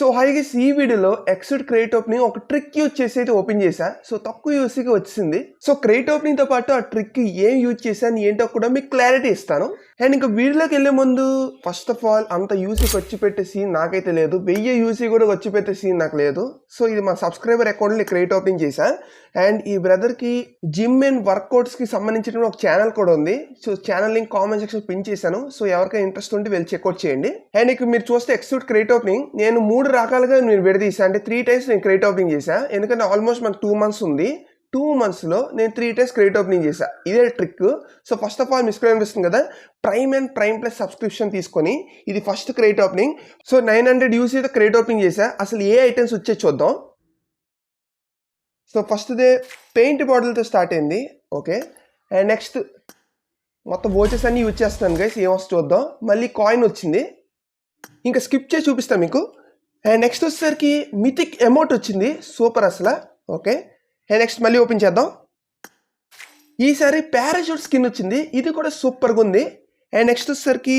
So హాయిగా ఈ వీడియోలో ఎక్సిట్ క్రియేట్ ఓపెనింగ్ ఒక ట్రిక్ యూజ్ చేసి అయితే ఓపెన్ చేశా. సో తక్కువ యూస్కి వచ్చింది సో క్రియేట్ ఓపెనింగ్తో పాటు ఆ ట్రిక్ ఏం యూజ్ చేశాను ఏంటో కూడా మీకు క్లారిటీ ఇస్తాను. అండ్ ఇంకా వీడియోలోకి వెళ్ళే ముందు ఫస్ట్ ఆఫ్ ఆల్ అంత యూసీ వచ్చి పెట్టే సీన్ నాకైతే లేదు. వెయ్యి యూసీ కూడా వచ్చి పెట్టే సీన్ నాకు లేదు. సో ఇది మా సబ్స్క్రైబర్ అకౌంట్లో క్రియేట్ ఓపెనింగ్ చేశా. అండ్ ఈ బ్రదర్కి జిమ్ అండ్ వర్కౌట్స్కి సంబంధించిన ఒక ఛానల్ కూడా ఉంది. So channel link comment section pin చేశాను. సో ఎవరికైనా ఇంట్రెస్ట్ ఉంటే వెళ్ళి చెక్అవుట్ చేయండి. అండ్ ఇక మీరు చూస్తే ఎక్స్యూట్ క్రియేట్ ఓపెనింగ్. నేను మూడు రకాలుగా నేను విడదీసా అంటే త్రీ టైమ్స్ నేను క్రెడిట్ ఓపెనింగ్ చేశా. ఎందుకంటే ఆల్మోస్ట్ మనకు టూ మంత్స్ ఉంది. టూ మంత్స్లో నేను త్రీ టైమ్స్ క్రెడిట్ ఓపెనింగ్ చేశా. ఇదే trick so first of all miss అనిపిస్తుంది కదా prime and prime plus subscription తీసుకొని ఇది first credit opening so nine hundred యూసీతో credit opening చేశా. అసలు ఏ ఐటమ్స్ వచ్చే చూద్దాం. సో ఫస్ట్దే పెయింట్ బాటిల్తో స్టార్ట్ అయింది. ఓకే అండ్ నెక్స్ట్ మొత్తం వోచెస్ అన్నీ యూజ్ చేస్తున్నాను గైస్ ఏమొస్తుంది చూద్దాం. మళ్ళీ కాయిన్ వచ్చింది. ఇంకా స్కిప్ చేసి చూపిస్తాను మీకు. అండ్ నెక్స్ట్ వచ్చేసరికి మిథిక్ అమౌంట్ వచ్చింది. సూపర్ అసలు. ఓకే అండ్ నెక్స్ట్ మళ్ళీ ఓపెన్ చేద్దాం. ఈసారి పారాషూట్ స్కిన్ వచ్చింది. ఇది కూడా సూపర్గా ఉంది. అండ్ నెక్స్ట్ వచ్చేసరికి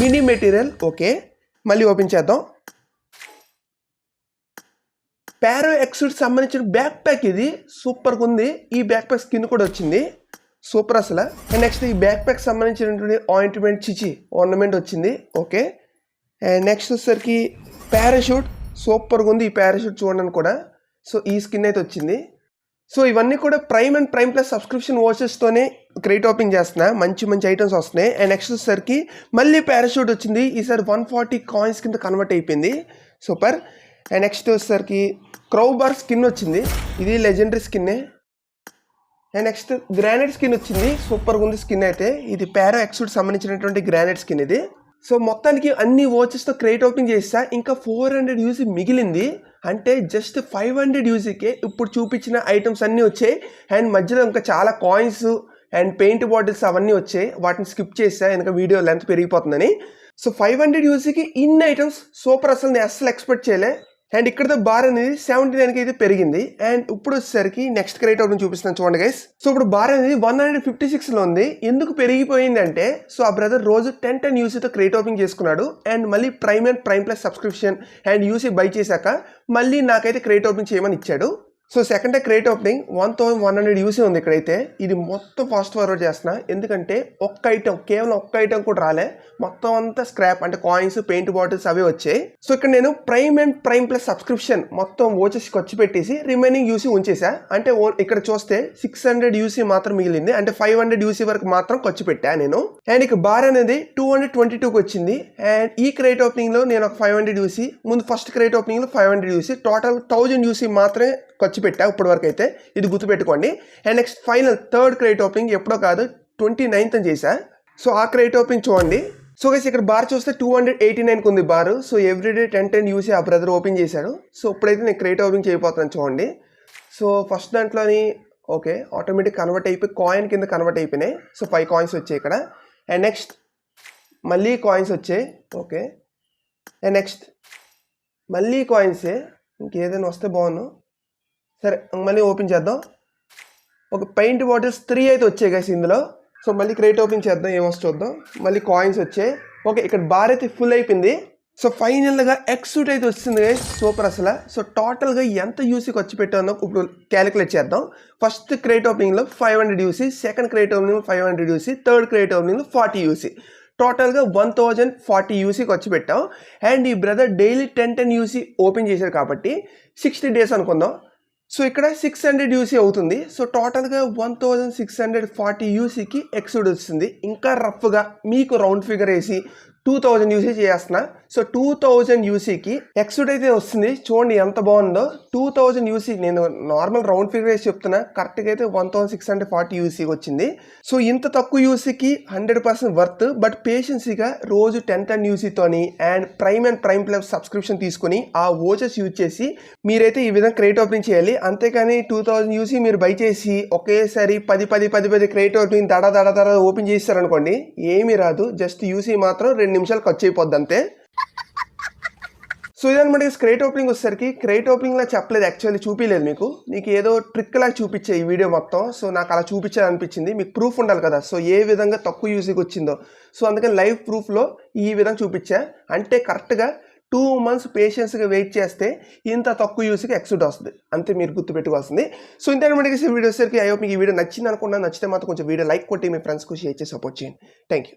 మినీ మెటీరియల్ ఓకే మళ్ళీ ఓపెన్ చేద్దాం. పారో ఎక్సూట్ సంబంధించిన బ్యాక్ ప్యాక్ ఇది సూపర్గా ఉంది. ఈ బ్యాక్ ప్యాక్ స్కిన్ కూడా వచ్చింది. సూపర్ అసలు. అండ్ నెక్స్ట్ ఈ బ్యాక్ ప్యాక్ సంబంధించినటువంటి ఆయింట్మెంట్ చిచి ఆర్నమెంట్ వచ్చింది. ఓకే అండ్ నెక్స్ట్ వచ్చేసరికి పారాషూట్ సూపర్గా ఉంది ఈ పారాషూట్ చూడండి కూడా. సో ఈ స్కిన్ అయితే వచ్చింది. సో ఇవన్నీ కూడా prime and prime plus subscription వాచెస్తోనే crate open చేస్తున్నా. మంచి మంచి ఐటమ్స్ వస్తున్నాయి. అండ్ నెక్స్ట్ వచ్చేసరికి మళ్ళీ పారాషూట్ వచ్చింది. ఈసారి వన్ ఫార్టీ కాయిన్స్ కింద కన్వర్ట్ అయిపోయింది. సూపర్ అండ్ నెక్స్ట్ వచ్చేసరికి క్రౌ బార్ స్కిన్ వచ్చింది. ఇది లెజెండరీ స్కిన్నే అండ్ నెక్స్ట్ గ్రానైట్ స్కిన్ వచ్చింది. సూపర్గా ఉంది స్కిన్ అయితే. ఇది పారో ఎక్సూట్ సంబంధించినటువంటి గ్రానైట్ స్కిన్ ఇది. సో మొత్తానికి అన్ని వాచెస్తో క్రేట్ ఓపెన్ చేస్తా. ఇంకా ఫోర్ హండ్రెడ్ యూజీ మిగిలింది. అంటే జస్ట్ ఫైవ్ హండ్రెడ్ యూజీకే ఇప్పుడు చూపించిన ఐటమ్స్ అన్నీ వచ్చాయి. అండ్ మధ్యలో ఇంకా చాలా కాయిన్స్ అండ్ పెయింట్ బాటిల్స్ అవన్నీ వచ్చాయి. వాటిని స్కిప్ చేసా ఎందుకంటే వీడియో లెంత్ పెరిగిపోతుందని. సో ఫైవ్ హండ్రెడ్ యూజీకి ఇన్ని ఐటమ్స్ సూపర్ అసలు నేను అస్సలు ఎక్స్పెక్ట్ చేయలే. అండ్ ఇక్కడ బార్ అనేది సెవెంటీ నైన్కి అయితే పెరిగింది. అండ్ ఇప్పుడు వచ్చేసరికి నెక్స్ట్ క్రేట్ అవుట్ చూపిస్తాను చూడండి గైస్ సో ఇప్పుడు బార్ అనేది వన్ హండ్రెడ్ ఫిఫ్టీ సిక్స్లో ఉంది. ఎందుకు పెరిగిపోయింది అంటే సో ఆ బ్రదర్ రోజు టెన్ టెన్ యూసీతో క్రెడిట్ ఓపెన్ చేసుకున్నాడు. అండ్ మళ్ళీ prime and prime plus subscription and UC buy చేశాక మళ్ళీ నాకైతే క్రెడిట్ ఓపెన్ చేయమని ఇచ్చాడు. So second create opening one thousand one hundred UC ఉంది ఇక్కడైతే. ఇది మొత్తం ఫాస్ట్ ఫార్వర్డ్ చేస్తున్నా. ఎందుకంటే ఒక్క ఐటమ్ కేవలం ఒక్క ఐటమ్ కూడా రాలే. మొత్తం అంతా స్క్రాప్ అంటే కాయిన్స్ పెయింట్ బాటిల్స్ అవే వచ్చాయి. సో ఇక్కడ నేను prime and prime plus subscription మొత్తం ఓచెస్ ఖర్చు పెట్టేసి రిమైనింగ్ యూసీ ఉంచేసా. అంటే ఓ- ఇక్కడ చూస్తే సిక్స్ హండ్రెడ్ యూసీ మాత్రం మిగిలింది. అంటే ఫైవ్ హండ్రెడ్ యూసీ వరకు మాత్రం ఖర్చు పెట్టా నేను. అండ్ ఇక బార్ అనేది టూ హండ్రెడ్ ట్వంటీ టూకి వచ్చింది. అండ్ ఈ క్రేట్ ఓపెనింగ్లో నేను ఒక ఫైవ్ హండ్రెడ్ యూసీ ముందు first crate ఓపెనింగ్లో five hundred UC total thousand UC మాత్రమే ఖర్చు పెట్టా ఇప్పటి వరకు అయితే ఇది గుర్తుపెట్టుకోండి. And next final third crate opening ఎప్పుడో కాదు ట్వంటీ నైన్త్ అని చేశా సో ఆ క్రేట్ ఓపెనింగ్ చూడండి. సో గైస్ ఇక్కడ బార్ చూస్తే టూ హండ్రెడ్ ఎయిటీ నైన్కి ఉంది bar so everyday ten ten UC ఆ బ్రదర్ ఓపెన్ చేశాడు. సో ఇప్పుడైతే నేను క్రేట్ ఓపెన్ చేయబోతున్నాను చూడండి. సో ఫస్ట్ దాంట్లోని ఓకే ఆటోమేటిక్ కన్వర్ట్ అయిపోయి కాయిన్ కింద కన్వర్ట్ అయిపోయినాయి. సో ఫైవ్ కాయిన్స్ వచ్చాయి ఇక్కడ. అండ్ నెక్స్ట్ మళ్ళీ కాయిన్స్ వచ్చాయి. ఓకే అండ్ నెక్స్ట్ మళ్ళీ కాయిన్సే ఇంకేదైనా వస్తే బాగున్నాను సరే మళ్ళీ ఓపెన్ చేద్దాం. ఒక పెయింట్ బాటిల్స్ త్రీ అయితే వచ్చాయి గైస్ ఇందులో. సో మళ్ళీ క్రేట్ ఓపెన్ చేద్దాం ఏమొస్తుంది చూద్దాం. మళ్ళీ కాయిన్స్ వచ్చాయి. ఓకే ఇక్కడ బార్ అయితే ఫుల్ అయిపోయింది సో ఫైనల్గా ఎక్స్యూట్ అయితే వచ్చింది సూపర్ అసలు. సో టోటల్గా ఎంత యూసీకి వచ్చి పెట్టానో ఇప్పుడు క్యాలిక్యులేట్ చేద్దాం. First crate ఓపెనింగ్లో five hundred UC second crate opening five hundred UC third crate ఓపెనింగ్లో forty UC టోటల్గా వన్ థౌజండ్ ఫార్టీ యూసీకి వచ్చి పెట్టాం. అండ్ ఈ brother daily ten ten UC open చేశారు కాబట్టి సిక్స్టీ డేస్ అనుకుందాం. సో ఇక్కడ సిక్స్ హండ్రెడ్ యూసీ అవుతుంది. సో టోటల్గా one thousand six hundred forty యూసీకి ఎక్సూడ్ వస్తుంది ఇంకా రఫ్గా మీకు రౌండ్ ఫిగర్ వేసి టూ థౌజండ్ యూసీ చేస్తున్నా. సో టూ థౌజండ్ యూసీకి ఎక్స్డ్ అయితే వస్తుంది. చూడండి ఎంత బాగుందో. టూ థౌజండ్ యూసీ నేను నార్మల్ రౌండ్ ఫిగర్ వేసి చెప్తున్నా. కరెక్ట్గా అయితే one thousand six hundred forty యూసీకి వచ్చింది. సో ఇంత తక్కువ యూసీకి హండ్రెడ్ పర్సెంట్ వర్త్ బట్ పేషెన్సీగా రోజు ten ten యూసీతోని and prime and prime plus subscription తీసుకొని ఆ ఓచెస్ యూజ్ చేసి మీరైతే ఈ విధంగా క్రియేట్ ఓపెనింగ్ చేయాలి. అంతేకాని టూ థౌజండ్ యూసీ మీరు బై చేసి ఒకేసారి పది పది పది పది క్రియేట్ ఓపెనింగ్ దడ దడ దడ ఓపెన్ చేస్తారనుకోండి ఏమీ రాదు. జస్ట్ యూసీ మాత్రం రెండు నిమిషాలు ఖర్చు అయిపోద్ది అంతే సో ఇదనమాట క్రేట్ ఓపెనింగ్ వచ్చేసరికి క్రేట్ ఓపెనింగ్లా చెప్పలేదు యాక్చువల్లీ చూపించలేదు మీకు. మీకు ఏదో ట్రిక్ లాగా చూపించే ఈ వీడియో మొత్తం. సో నాకు అలా చూపించాలనిపించింది. మీకు ప్రూఫ్ ఉండాలి కదా. సో ఏ విధంగా తక్కువ యూజ్కి వచ్చిందో. సో అందుకని లైవ్ ప్రూఫ్లో ఈ విధంగా చూపించా. అంటే కరెక్ట్గా టూ మంత్స్ పేషెన్స్గా వెయిట్ చేస్తే ఇంత తక్కువ యూస్కి ఎక్సూట్ వస్తుంది. అంతే మీరు గుర్తుపెట్టుకోవాల్సింది. సో ఇంతకీ వీడియో వచ్చేసరికి. అయ్యో మీకు ఈ వీడియో నచ్చింది అనుకున్నా నచ్చితే మాత్రం కొంచెం వీడియో లైక్ కొట్టి మీ ఫ్రెండ్స్కి షేర్ చేసి సపోర్ట్ చేయండి. Thank you